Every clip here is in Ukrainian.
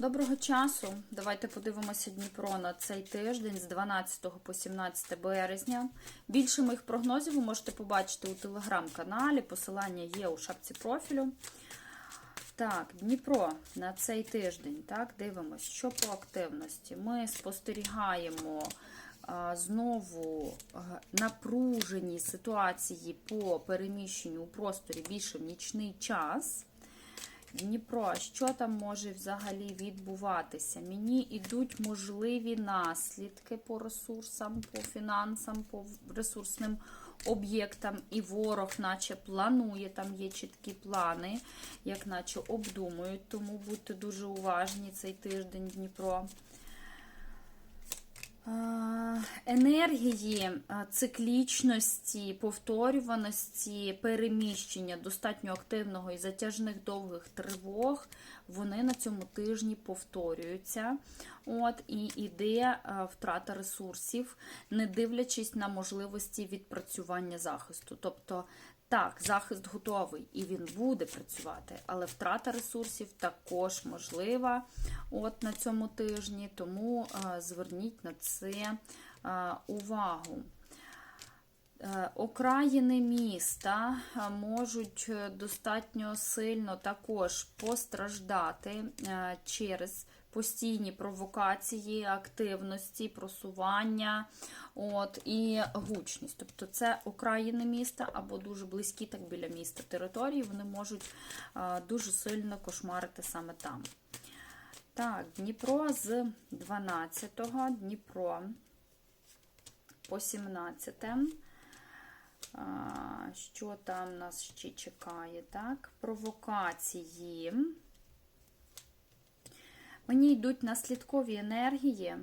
Доброго часу. Давайте подивимося Дніпро на цей тиждень з 12 по 17 березня. Більше моїх прогнозів ви можете побачити у телеграм-каналі. Посилання є у шапці профілю. Так, Дніпро на цей тиждень. Так, дивимось, що по активності. Ми спостерігаємо а, знову напружені ситуації по переміщенню у просторі більше в нічний час. Дніпро, що там може взагалі відбуватися? Мені йдуть можливі наслідки по ресурсам, по фінансам, по ресурсним об'єктам, і ворог, наче планує, там є чіткі плани, як наче обдумують, тому будьте дуже уважні цей тиждень Дніпро. Енергії е, циклічності, повторюваності, переміщення достатньо активного і затяжних довгих тривог, вони на цьому тижні повторюються. От, І йде е, втрата ресурсів, не дивлячись на можливості відпрацювання захисту. Тобто, так, захист готовий і він буде працювати, але втрата ресурсів також можлива от на цьому тижні, тому е, зверніть на це увагу. Е, Окраїни міста е, можуть е, достатньо сильно також постраждати е, через постійні провокації, активності, просування от, і гучність. Тобто це окраїни міста або дуже близькі так біля міста території, вони можуть е, дуже сильно кошмарити саме там. Так, Дніпро з 12-го, Дніпро по 17. А, Що там нас ще чекає? Так, провокації. Мені йдуть наслідкові енергії,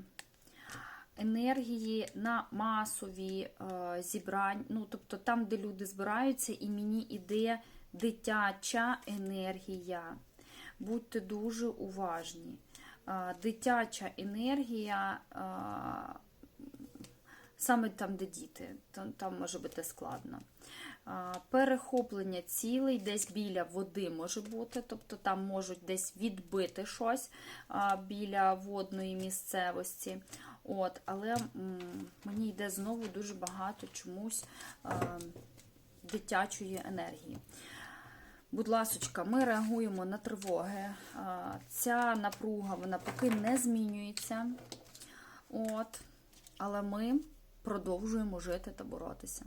енергії на масові е, зібрання, ну, тобто там, де люди збираються, і мені йде дитяча енергія. Будьте дуже уважні. Е, дитяча енергія. Саме там, де діти, там може бути складно. Перехоплення цілей десь біля води може бути, тобто там можуть десь відбити щось біля водної місцевості. От, Але мені йде знову дуже багато чомусь дитячої енергії. Будь ласочка, ми реагуємо на тривоги. Ця напруга вона поки не змінюється. От, Але ми продовжуємо жити та боротися.